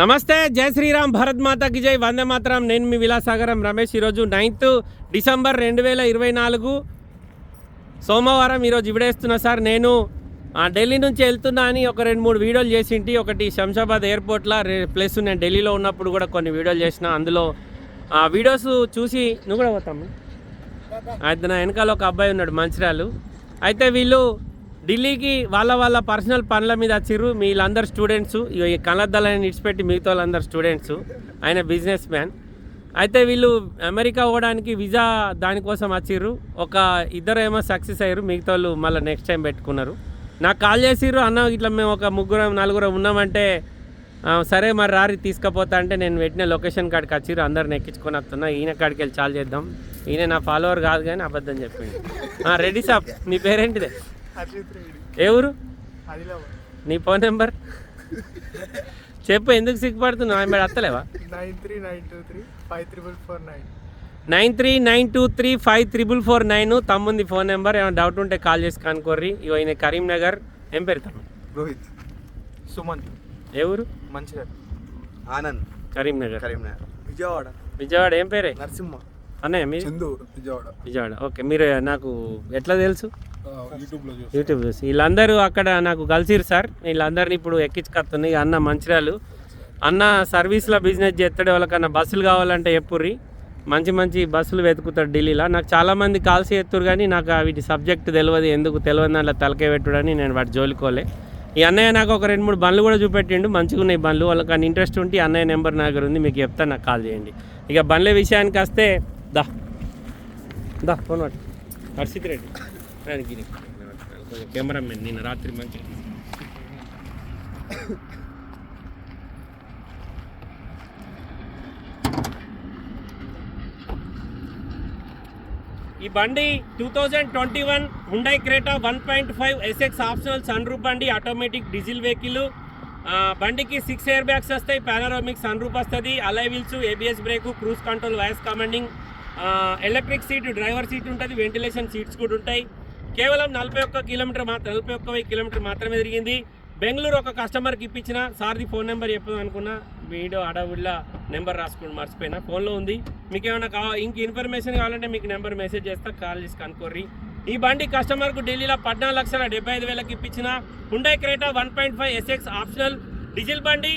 నమస్తే జై శ్రీరామ్ భరత్ మాతాకి జై వందే మాత్రం. నేను మీ విలాసాగరం రమేష్. ఈరోజు నైన్త్ డిసెంబర్ రెండు వేల ఇరవై నాలుగు. సోమవారం ఈరోజు ఇవిడేస్తున్నా సార్. నేను ఆ, ఢిల్లీ నుంచి వెళ్తున్నా అని ఒక రెండు మూడు వీడియోలు చేసింటి. ఒకటి శంషాబాద్ ఎయిర్పోర్ట్లో రే- ప్లస్ నేను ఢిల్లీలో ఉన్నప్పుడు కూడా కొన్ని వీడియోలు చేసిన. అందులో ఆ వీడియోస్ చూసి నువ్వు కూడా పోతాము అయితే నా వెనకాల ఒక అబ్బాయి ఉన్నాడు మంచిర్యాలు. అయితే వీళ్ళు ఢిల్లీకి వాళ్ళ వాళ్ళ పర్సనల్ పనుల మీద వచ్చిర్రు వీళ్ళందరు స్టూడెంట్స్. ఈ కన్నద్దాలని ఇడిచిపెట్టి మిగతా వాళ్ళందరు స్టూడెంట్స్. ఆయన బిజినెస్ మ్యాన్. అయితే వీళ్ళు అమెరికా పోవడానికి వీసా దానికోసం వచ్చిర్రు. ఒక ఇద్దరు ఏమో సక్సెస్ అయ్యారు. మిగతా వాళ్ళు మళ్ళీ నెక్స్ట్ టైం పెట్టుకున్నారు. నాకు కాల్ చేసిర్రు అన్న ఇట్లా మేము ఒక ముగ్గురం నలుగురం ఉన్నామంటే సరే మరి రారి తీసుకుపోతా అంటే నేను పెట్టిన లొకేషన్ కాడికి వచ్చిర్రు. అందరిని ఎక్కించుకొని వస్తున్నా. ఈయన కాడికి వెళ్ళి చాలు చేద్దాం. ఈయన నా ఫాలోవర్ కాదు కానీ అబద్ధం చెప్పింది రెడీ సాబ్ నీ పేరేంటిదే? ఏ ఊరు? ఆదిలాబాద్. నీ ఫోన్ నెంబర్? చెప్పు ఎందుకు సిగ్గుపడుతున్నావు? ఆమె అత్తలేవా? Nine three nine two three five triple four nine. Nine three nine two three five triple four nine. తమ్ముంది phone number. ఏమైనా డౌట్ ఉంటే కాల్ చేసి కనుకోర్రి ఇగో ఈయన కరీంనగర్. ఏం పేరు తమ్ముడు? రోహిత్. సుమంత్. ఏ ఊరు? మంచిర్యాల. ఆనంద్. కరీంనగర్. కరీంనగర్. విజయవాడ. విజయవాడ ఏం పేరే? నరసింహ. అన్నయ్య మీ? చందూరు విజయవాడ. విజయవాడ. ఓకే మీరు నాకు ఎట్లా తెలుసు? యూట్యూబ్ చూసి వీళ్ళందరూ అక్కడ నాకు కలిసిరు సార్. వీళ్ళందరినీ ఇప్పుడు ఎక్కించుకొస్తున్నాయి ఇక అన్న మంచిర్యాలు. అన్న సర్వీస్లో బిజినెస్ చేస్తాడు. వాళ్ళకన్నా బస్సులు కావాలంటే ఎప్పుర్రి. మంచి మంచి బస్సులు వెతుకుతాడు ఢిల్లీలో. నాకు చాలామంది కాల్స్ చేస్తారు కానీ నాకు వీటి సబ్జెక్ట్ తెలియదు. ఎందుకు తెలియదు దాంట్లో తలకే పెట్టుడని నేను వాటి జోలుకోలే. ఈ అన్నయ్య నాకు ఒక రెండు మూడు బండ్లు కూడా చూపెట్టిండు. మంచిగా ఉన్నాయి బండ్లు. వాళ్ళకి అని ఇంట్రెస్ట్ ఉంటే అన్నయ్య నెంబర్ నా దగ్గర ఉంది. మీకు చెప్తాను నాకు కాల్ చేయండి. ఇక బండ్ల విషయానికి వస్తే దా దా ఫోన్ పట్టు హర్షిత్ రెడ్డి. దానికి ఇది. కొంచెం కెమెరామెన్ నిన్న రాత్రి మంచి ఈ బండి two thousand twenty one Hyundai Creta one point five SX optional sun roof బండి ఆటోమేటిక్ డీజిల్ వెహికల్ బండికి సిక్స్ ఎయిర్ బ్యాగ్స్ వస్తాయి పానరోమిక్ సన్ రూప్ వస్తుంది alloy wheels ABS brake cruise control voice commanding electric seat driver seat ఉంటుంది ventilation seats కూడా ఉంటాయి. కేవలం నలభై ఒక్క కిలోమీటర్ మాత్రం నలభై ఒక్క వెయ్యి కిలోమీటర్ మాత్రమే తిరిగింది. బెంగళూరు ఒక కస్టమర్కి ఇప్పించిన సార్ది ఫోన్ నెంబర్ చెప్పదాం అనుకున్నా వీడియో అడవుల్లో నెంబర్ రాసుకుని మర్చిపోయినా ఫోన్లో ఉంది. మీకు ఏమైనా కావా ఇంక ఇన్ఫర్మేషన్ కావాలంటే మీకు నెంబర్ మెసేజ్ చేస్తా కాల్ చేసి కనుక్కోర్రి. ఈ బండి కస్టమర్కు ఢిల్లీలో పద్నాలుగు లక్షల డెబ్బై ఐదు వేలకు ఇప్పించిన Hyundai Creta one point five SX optional diesel బండి.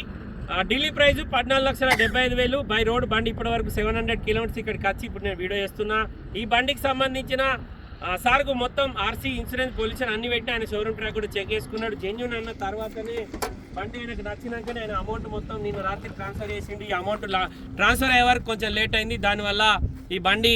ఢిల్లీ ప్రైస్ పద్నాలుగు లక్షల డెబ్బై ఐదు వేలు. బై రోడ్ బండి ఇప్పటి వరకు సెవెన్ హండ్రెడ్ కిలోమీటర్స్ ఇక్కడికి వచ్చి ఇప్పుడు నేను వీడియో చేస్తున్నా. ఈ బండికి సంబంధించిన సార్కు మొత్తం ఆర్సీ ఇన్సూరెన్స్ పొల్యూషన్ అన్ని పెట్టి ఆయన షోరూమ్ ట్రాక్ కూడా చెక్ చేసుకున్నాడు. జెన్యున్ అన్న తర్వాతనే బండి ఆయనకు నచ్చినాకనే ఆయన అమౌంట్ మొత్తం నేను రాత్రి ట్రాన్స్ఫర్ చేసిండు. ఈ అమౌంట్ ట్రాన్స్ఫర్ అయ్యే వరకు కొంచెం లేట్ అయింది. దానివల్ల ఈ బండి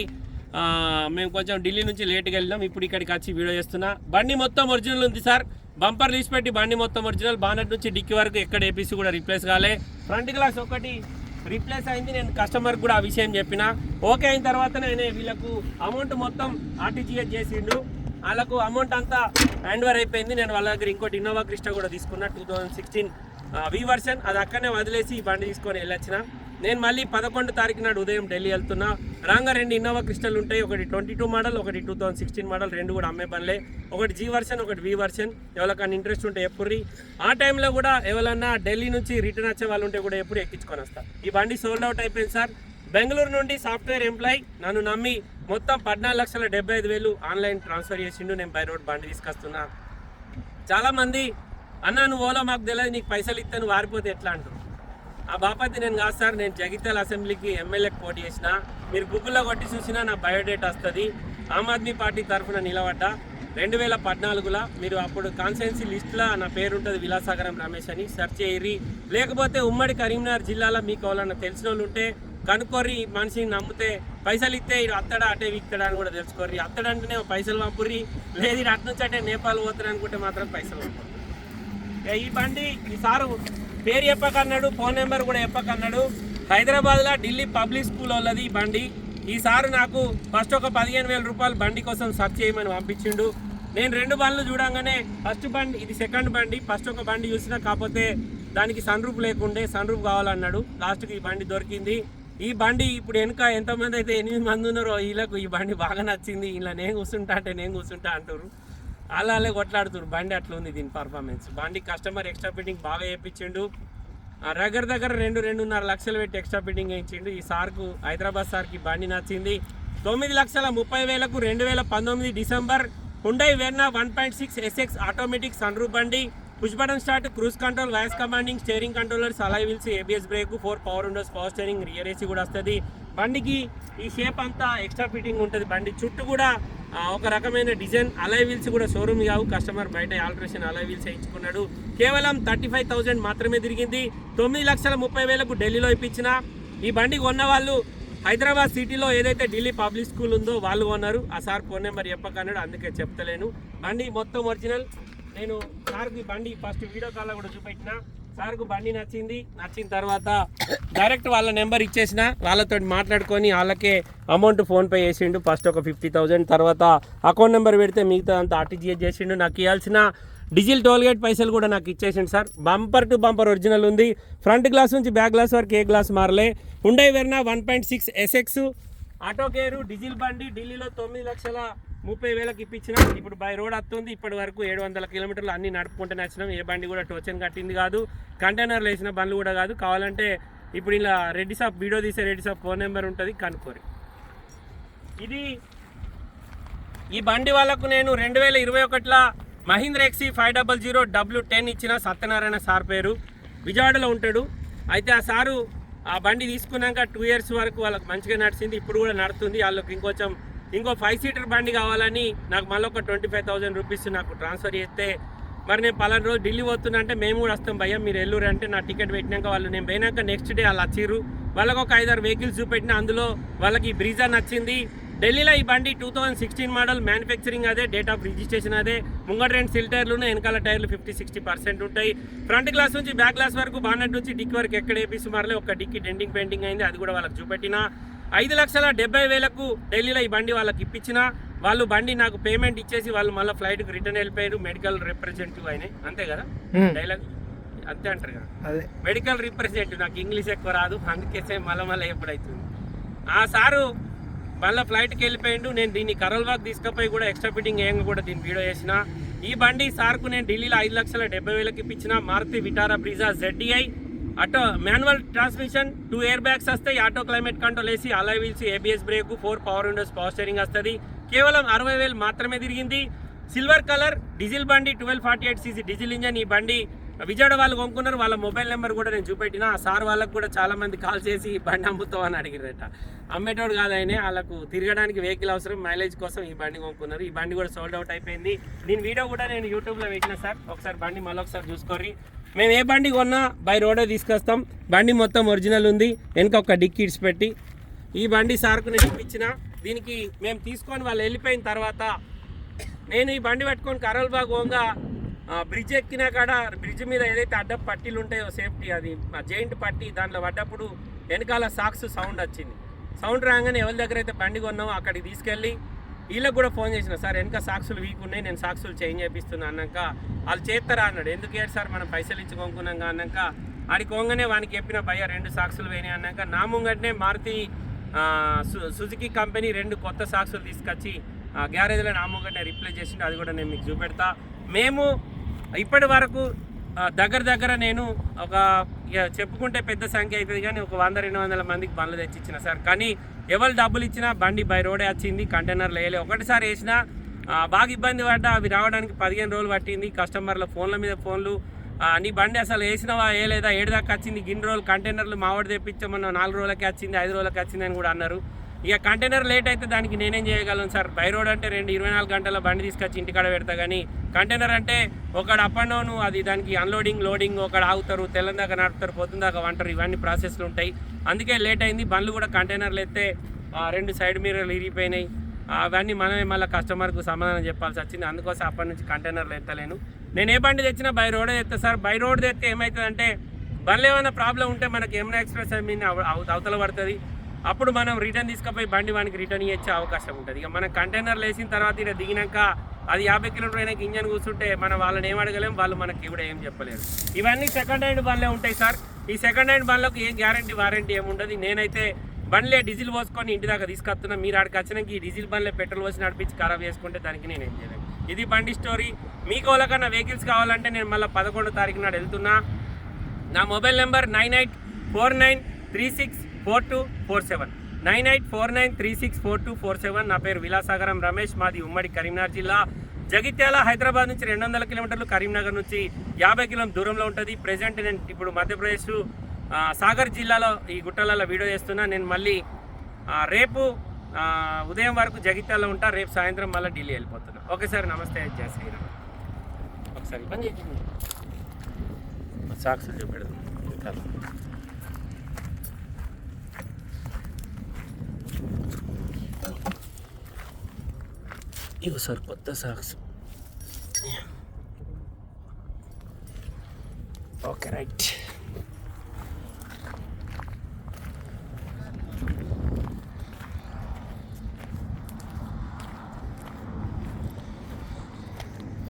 మేము కొంచెం ఢిల్లీ నుంచి లేట్గా వెళ్ళాం ఇప్పుడు ఇక్కడికి వచ్చి వీడియో చేస్తున్నా. బండి మొత్తం ఒరిజినల్ ఉంది సార్. బంపర్ తీసి పెట్టి బండి మొత్తం ఒరిజినల్ బానట్ నుంచి డిక్కి వరకు ఎక్కడ ఏపీసీ కూడా రీప్లేస్ కాలే. ఫ్రంట్ గ్లాస్ ఒకటి రీప్లేస్ అయింది. నేను కస్టమర్ కూడా ఆ విషయం చెప్పిన. ఓకే అయిన తర్వాత నేను వీళ్ళకు అమౌంట్ మొత్తం ఆర్టీజీఎస్ చేసిండు. వాళ్ళకు అమౌంట్ అంతా హ్యాండ్ ఓవర్ అయిపోయింది. నేను వాళ్ళ దగ్గర ఇంకోటి ఇన్నోవా క్రిస్టా కూడా తీసుకున్నా. Two thousand sixteen V version అది అక్కడనే వదిలేసి ఈ బండి తీసుకొని వెళ్ళొచ్చిన. నేను మళ్ళీ పదకొండు తారీఖు నాడు ఉదయం ఢిల్లీ వెళ్తున్నా. రాంగా రెండు ఇన్నోవా క్రిస్టల్ ఉంటాయి. ఒకటి ట్వంటీ టూ మోడల్ ఒకటి టూ థౌసండ్ సిక్స్టీన్ మోడల్ రెండు కూడా అమ్మే పనిలే. ఒకటి జీ వర్షన్ ఒకటి వి వర్షన్. ఎవరికైనా ఇంట్రెస్ట్ ఉంటే ఎప్పుడు ఆ టైంలో కూడా ఎవరన్నా ఢిల్లీ నుంచి రిటర్న్ వచ్చే వాళ్ళు ఉంటే కూడా ఎప్పుడు ఎక్కించుకొని వస్తా. ఈ బండి సోల్డ్ అవుట్ అయిపోయింది సార్. బెంగళూరు నుండి సాఫ్ట్వేర్ ఎంప్లాయ్ నన్ను నమ్మి మొత్తం పద్నాలుగు లక్షల డెబ్బై ఐదు వేలు ఆన్లైన్ ట్రాన్స్ఫర్ చేసిండు. నేను బై రోడ్ బండి తీసుకొస్తున్నా. చాలామంది అన్నా అన్న నువ్వు ఓలో మాకు తెలియదు నీకు పైసలు ఇస్తాను వారిపోతే ఎట్లా? అంటారు. ఆ బాపతి నేను కాదు సార్ నేను జగిత్యాల అసెంబ్లీకి ఎమ్మెల్యేకి పోటీ చేసిన. మీరు గూగుల్లో కొట్టి చూసినా నా బయోడేటా వస్తుంది. ఆమ్ ఆద్మీ పార్టీ తరఫున నిలబడ్డా. రెండు వేల పద్నాలుగులో మీరు అప్పుడు కాన్స్టిట్యున్సీ లిస్టులో నా పేరు ఉంటుంది విలాసాగరం రమేష్ అని సెర్చ్ చేయరి లేకపోతే ఉమ్మడి కరీంనగర్ జిల్లాలో మీకు ఎవరన్నా తెలిసిన వాళ్ళు ఉంటే కనుక్కోర్రి మనిషిని నమ్మితే పైసలు ఇస్తే ఇటు అత్తడా అటే విక్తడా అని కూడా తెలుసుకోర్రి. అత్తడంటేనే పైసలు పంపుర్రి. లేదు ఇటు అటు నుంచి అంటే నేపాల్ పోతారు అనుకుంటే మాత్రం పైసలు పంపుర్రి ఈ బండి ఈ సారు పేరు చెప్పకన్నాడు ఫోన్ నెంబర్ కూడా చెప్పకన్నాడు. హైదరాబాద్లో ఢిల్లీ పబ్లిక్ స్కూల్ వాళ్ళది ఈ బండి. ఈ సారు నాకు ఫస్ట్ ఒక పదిహేను వేల రూపాయలు బండి కోసం సర్చ్ చేయమని పంపించిండు. నేను రెండు బండ్లు చూడంగానే ఫస్ట్ బండి ఇది సెకండ్ బండి. ఫస్ట్ ఒక బండి చూసినా కాకపోతే దానికి సన్ రూఫ్ లేకుండే సన్ రూఫ్ కావాలన్నాడు. లాస్ట్కి ఈ బండి దొరికింది. ఈ బండి ఇప్పుడు వెనుక ఎంతమంది అయితే ఎనిమిది మంది ఉన్నారో వీళ్ళకు ఈ బండి బాగా నచ్చింది. ఇలా నేను కూర్చుంటా అంటే నేను కూర్చుంటా అంటారు అలా అలా కొట్లాడుతున్నారు బండి అట్లా ఉంది దీని పర్ఫార్మెన్స్ బండి కస్టమర్ ఎక్స్ట్రా ఫిట్టింగ్ బాగా చేయించిండు ఆ దగ్గర దగ్గర రెండు రెండున్నర లక్షలు పెట్టి ఎక్స్ట్రా ఫిట్టింగ్ వేయించిండు ఈ సార్కు హైదరాబాద్ సార్కి బండి నచ్చింది. తొమ్మిది లక్షల ముప్పై వేలకు రెండు వేల పంతొమ్మిది December Hyundai Verna one point six SX automatic sunroof బండి. Push button start cruise control voice commanding steering controllers alloy wheels ABS brake four power windows power steering rear AC కూడా వస్తుంది. బండికి ఈ షేప్ అంతా ఎక్స్ట్రా ఫిట్టింగ్ ఉంటుంది. బండి చుట్టూ కూడా ఒక రకమైన డిజైన్ అలై వీల్స్ కూడా షోరూమ్ కావు. కస్టమర్ బయట ఆల్టరేషన్ అలై వీల్స్ వేయించుకున్నాడు. కేవలం థర్టీ ఫైవ్ థౌసండ్ మాత్రమే తిరిగింది. తొమ్మిది లక్షల ముప్పై వేలకు ఢిల్లీలో ఇప్పించిన ఈ బండి కొన్న వాళ్ళు హైదరాబాద్ సిటీలో ఏదైతే ఢిల్లీ పబ్లిక్ స్కూల్ ఉందో వాళ్ళు కొన్నారు. ఆ సార్ ఫోన్ నెంబర్ చెప్పకన్నాడు అందుకే చెప్తలేను. బండి మొత్తం ఒరిజినల్. నేను సార్కి బండి ఫస్ట్ వీడియో కాల్లో కూడా చూపెట్టిన. సార్కు బండి నచ్చింది. నచ్చిన తర్వాత డైరెక్ట్ వాళ్ళ నెంబర్ ఇచ్చేసిన. వాళ్ళతో మాట్లాడుకొని వాళ్ళకే అమౌంట్ ఫోన్పే చేసిండు. ఫస్ట్ ఒక ఫిఫ్టీ థౌజండ్. తర్వాత అకౌంట్ నెంబర్ పెడితే మిగతా అంతా ఆర్టీజీఎస్ చేసిండు. నాకు ఇవ్వాల్సిన డీజిల్ టోల్గేట్ పైసలు కూడా నాకు ఇచ్చేసిండు sir. Bumper to bumper original ఉంది. ఫ్రంట్ గ్లాస్ నుంచి బ్యాక్ గ్లాస్ వరకు ఏ గ్లాస్ మారలే. ఉండే Verna one point six SX. Auto gear diesel బండి ఢిల్లీలో తొమ్మిది లక్షల ముప్పై వేలకు ఇప్పించినాం ఇప్పుడు బై రోడ్ వస్తుంది ఇప్పటి వరకు ఏడు వందల కిలోమీటర్లు అన్ని నడుపుకుంటే నచ్చినాం. ఏ బండి కూడా టోచెన్ కట్టింది కాదు. కంటైనర్లు వేసిన బండ్లు కూడా కాదు. కావాలంటే ఇప్పుడు ఇలా రెడ్డి షాప్ వీడియో తీసే రెడ్డి షాప్ ఫోన్ నెంబర్ ఉంటుంది కనుక్కోరి. ఇది ఈ బండి వాళ్ళకు నేను రెండు వేల ఇరవై ఒకటిలో Mahindra ఎక్సీ five double zero W ten ఇచ్చిన సత్యనారాయణ సార్ పేరు. విజయవాడలో ఉంటాడు. అయితే ఆ సారు ఆ బండి తీసుకున్నాక టూ ఇయర్స్ వరకు వాళ్ళకి మంచిగా నడిచింది. ఇప్పుడు కూడా నడుస్తుంది వాళ్ళకి ఇంకొంచెం ఇంకో ఫైవ్ సీటర్ బండి కావాలని నాకు మళ్ళీ ఒక ట్వంటీ ఫైవ్ థౌసండ్ రూపీస్ నాకు ట్రాన్స్ఫర్ చేస్తే మరి నేను పలానా రోజు ఢిల్లీ పోతున్నా అంటే మేము కూడా వస్తాం భయ్యా మీరు ఎల్లూరు అంటే నా టికెట్ పెట్టినాక వాళ్ళు నేను పోయినాక నెక్స్ట్ డే వాళ్ళు వచ్చిర్రు. వాళ్ళకి ఒక ఐదారు వెహికల్స్ చూపెట్టిన అందులో వాళ్ళకి బ్రీజా నచ్చింది. ఢిల్లీలో ఈ బండి two thousand sixteen model manufacturing అదే డేట్ ఆఫ్ రిజిస్ట్రేషన్ అదే. ముంగట రెండు సిల్ టైర్లు వెనకాల టైర్లు ఫిఫ్టీ సిక్స్టీ పర్సెంట్ ఉంటాయి. ఫ్రంట్ గ్లాస్ నుంచి బ్యాక్ గ్లాస్ వరకు బానెట్ నుంచి డిక్ వరకు ఎక్కడ వేపిస్తు ఒక డిక్కి డెండింగ్ పెయింటింగ్ అయింది అది కూడా వాళ్ళకి చూపెట్టిన. ఐదు లక్షల డెబ్బై వేలకు ఢిల్లీలో ఈ బండి వాళ్ళకి ఇప్పించిన వాళ్ళు బండి నాకు పేమెంట్ ఇచ్చేసి వాళ్ళు మళ్ళీ ఫ్లైట్కి రిటర్న్ వెళ్ళిపోయారు మెడికల్ రిప్రజెంటేటివ్ అయినాయి అంతే కదా? డైలాగ్ అంతే అంటారు కదా? అదే. మెడికల్ రిప్రజెంటేటివ్ నాకు ఇంగ్లీష్ ఎక్కువ రాదు అందుకే మళ్ళీ మళ్ళీ ఎప్పుడైతుంది ఆ సారు మళ్ళీ ఫ్లైట్కి వెళ్ళిపోయిండు నేను దీన్ని కరల్ వాక్ తీసుకుపోయి కూడా ఎక్స్ట్రా ఫిట్టింగ్ ఏం కూడా దీన్ని వీడియో చేసిన ఈ బండి సార్కు నేను ఢిల్లీలో ఐదు లక్షల డెబ్బై వేలకి ఇప్పించిన Maruti Vitara Brezza ZDI auto manual transmission two air bags auto auto climate control వేసి alloy wheels ABS brake four power windows power steering వస్తుంది. కేవలం అరవై వేలు మాత్రమే తిరిగింది. సిల్వర్ కలర్ డీజిల్ బండి twelve forty eight CC diesel engine ఈ బండి విజయవాడ వాళ్ళు కొనుక్కున్నారు. వాళ్ళ మొబైల్ నెంబర్ కూడా నేను చూపెట్టిన. ఆ సార్ వాళ్ళకు కూడా చాలా మంది కాల్ చేసి ఈ బండి అమ్ముతావు అని అడిగిరట అమ్మేటోడు కాదు ఆయన. వాళ్ళకు తిరగడానికి వెహికల్ అవసరం. మైలేజ్ కోసం ఈ బండి కొనుక్కున్నారు. ఈ బండి కూడా సోల్డ్ అవుట్ అయిపోయింది. దీని వీడియో కూడా నేను యూట్యూబ్లో పెట్టిన సార్. ఒకసారి బండి మళ్ళీ ఒకసారి చూసుకోర్రి. మేము ఏ బండి కొన్నా బై రోడే తీసుకొస్తాం. బండి మొత్తం ఒరిజినల్ ఉంది. వెనక ఒక డిక్కి పెట్టి. ఈ బండి సార్కు నేను ఇప్పించిన. దీనికి మేము తీసుకొని వాళ్ళు వెళ్ళిపోయిన తర్వాత నేను ఈ బండి పట్టుకొని కరోల్ బాగ్ పోగా బ్రిడ్జ్ ఎక్కినా కాడ బ్రిడ్జ్ మీద ఏదైతే అడ్డ పట్టీలు ఉంటాయో సేఫ్టీ అది జైంట్ పట్టి దాంట్లో పడ్డప్పుడు వెనకాల సాక్స్ సౌండ్ వచ్చింది. సౌండ్ రాగానే ఎవరి దగ్గర అయితే బండి కొన్నామో అక్కడికి తీసుకెళ్ళి వీళ్ళకి కూడా ఫోన్ చేసిన సార్ వెనక సాక్సులు వీక్ ఉన్నాయి నేను సాక్సులు చేంజ్ చేపిస్తున్నా అన్నాక వాళ్ళు చేస్తారా అన్నాడు. ఎందుకు ఏడు సార్ మనం పైసలు ఇచ్చి కొనుక్కున్నాం అన్నాక ఆడికి పోగానే వానికి చెప్పిన భయ్య రెండు సాక్సులు పోయినాయి అన్నాక నా ముంగటనే మారుతి సు- సుజుకి కంపెనీ రెండు కొత్త సాక్సులు తీసుకొచ్చి గ్యారేజ్లో నా ముంగటనే రిప్లేస్ చేసిండు. అది కూడా నేను మీకు చూపెడతా. మేము ఇప్పటి వరకు దగ్గర దగ్గర నేను ఒక ఇక చెప్పుకుంటే పెద్ద సంఖ్య అవుతుంది కానీ ఒక వంద రెండు వందల మందికి బండ్లు తెచ్చిచ్చిన సార్. కానీ ఎవరు డబ్బులు ఇచ్చినా బండి బై రోడే వచ్చింది కంటైనర్లు వేయలే ఒకటిసారి వేసినా బాగా ఇబ్బంది పడ్డా. అవి రావడానికి పదిహేను రోజులు పట్టింది. కస్టమర్ల ఫోన్ల మీద ఫోన్లు నీ బండి అసలు వేసినవా ఏ లేదా ఏడు దాకా వచ్చింది. గిన్ని రోజులు కంటైనర్లు మావాడు తెప్పించామన్న నాలుగు రోజులకే వచ్చింది ఐదు రోజులకి వచ్చింది అని కూడా అన్నారు. ఇక కంటైనర్ లేట్ అయితే దానికి నేనేం చేయగలను సార్? బై రోడ్ అంటే రెండు ఇరవై నాలుగు గంటల బండి తీసుకొచ్చి ఇంటికాడ పెడతా కానీ కంటైనర్ అంటే ఒకడు అప్ అండ్ డౌన్ అది దానికి అన్లోడింగ్ లోడింగ్ ఒకడు ఆగుతారు తెల్లందాక నడుపుతారు పొద్దున్న దాకా వంటారు ఇవన్నీ ప్రాసెస్లు ఉంటాయి. అందుకే లేట్ అయింది బండ్లు కూడా కంటైనర్లు ఎత్తే ఆ, రెండు సైడ్ మిర్రర్లు ఇరిగిపోయినాయి అవన్నీ మనమే మళ్ళీ కస్టమర్కు సమాధానం చెప్పాల్సి వచ్చింది. అందుకోసం అప్పటి నుంచి కంటైనర్లు ఎత్తలేను నేను ఏ బండి తెచ్చినా బై రోడ్ తెస్తా సార్. బై రోడ్ తెస్తే ఏమవుతుందంటే బండ్లు ఏమైనా ప్రాబ్లం ఉంటే మనకి యమునా ఎక్స్ప్రెస్ మీద అవతల పడుతుంది. అప్పుడు మనం రిటర్న్ తీసుకుపోయి బండి వానికి రిటర్న్ ఇచ్చే అవకాశం ఉంటుంది. ఇక మనం కంటైనర్లు వేసిన తర్వాత ఇక్కడ దిగినాక అది యాభై కిలోమీటర్ అయినాక ఇంజన్ కూర్చుంటే మనం వాళ్ళని ఏం అడగలేం వాళ్ళు మనకి కూడా ఏం చెప్పలేరు. ఇవన్నీ సెకండ్ హ్యాండ్ బండ్లే ఉంటాయి సార్. ఈ సెకండ్ హ్యాండ్ బండ్లకు ఏం గ్యారంటీ వారంటీ ఏముండదు నేనైతే బండ్లే డీజిల్ పోసుకొని ఇంటి దాకా తీసుకొస్తున్నా. మీరు ఆడికి వచ్చినాక ఈ డీజిల్ బండ్లే పెట్రోల్ పోసి నడిపించి ఖరాబ్ చేసుకుంటే దానికి నేను ఏం చేయలేను. ఇది బండి స్టోరీ మీకు వాళ్ళకన్నా వెహికల్స్ కావాలంటే నేను మళ్ళీ పదకొండో తారీఖు నాడు వెళ్తున్నా. నా mobile number nine eight four nine three six four two four seven. Nine eight four nine three six four two four seven. నా పేరు విలాసాగరం రమేష్ మాది ఉమ్మడి కరీంనగర్ జిల్లా. జగిత్యాల హైదరాబాద్ నుంచి రెండు వందల కిలోమీటర్లు కరీంనగర్ నుంచి యాభై కిలోమీటర్ దూరంలో ఉంటుంది. ప్రజెంట్ నేను ఇప్పుడు మధ్యప్రదేశ్ సాగర్ జిల్లాలో ఈ గుట్టలలో వీడియో చేస్తున్నా. నేను మళ్ళీ రేపు ఉదయం వరకు జగిత్యాలలో ఉంటా. రేపు సాయంత్రం మళ్ళీ ఢిల్లీ వెళ్ళిపోతున్నా. ఓకే సార్ నమస్తే. జయ శ్రీరామ్. ఒకసారి పని చేయండి. సాక్స్ చూపెడదాం. కదా ఇవి సార్ కొత్త సాక్స్ ఓకే రైట్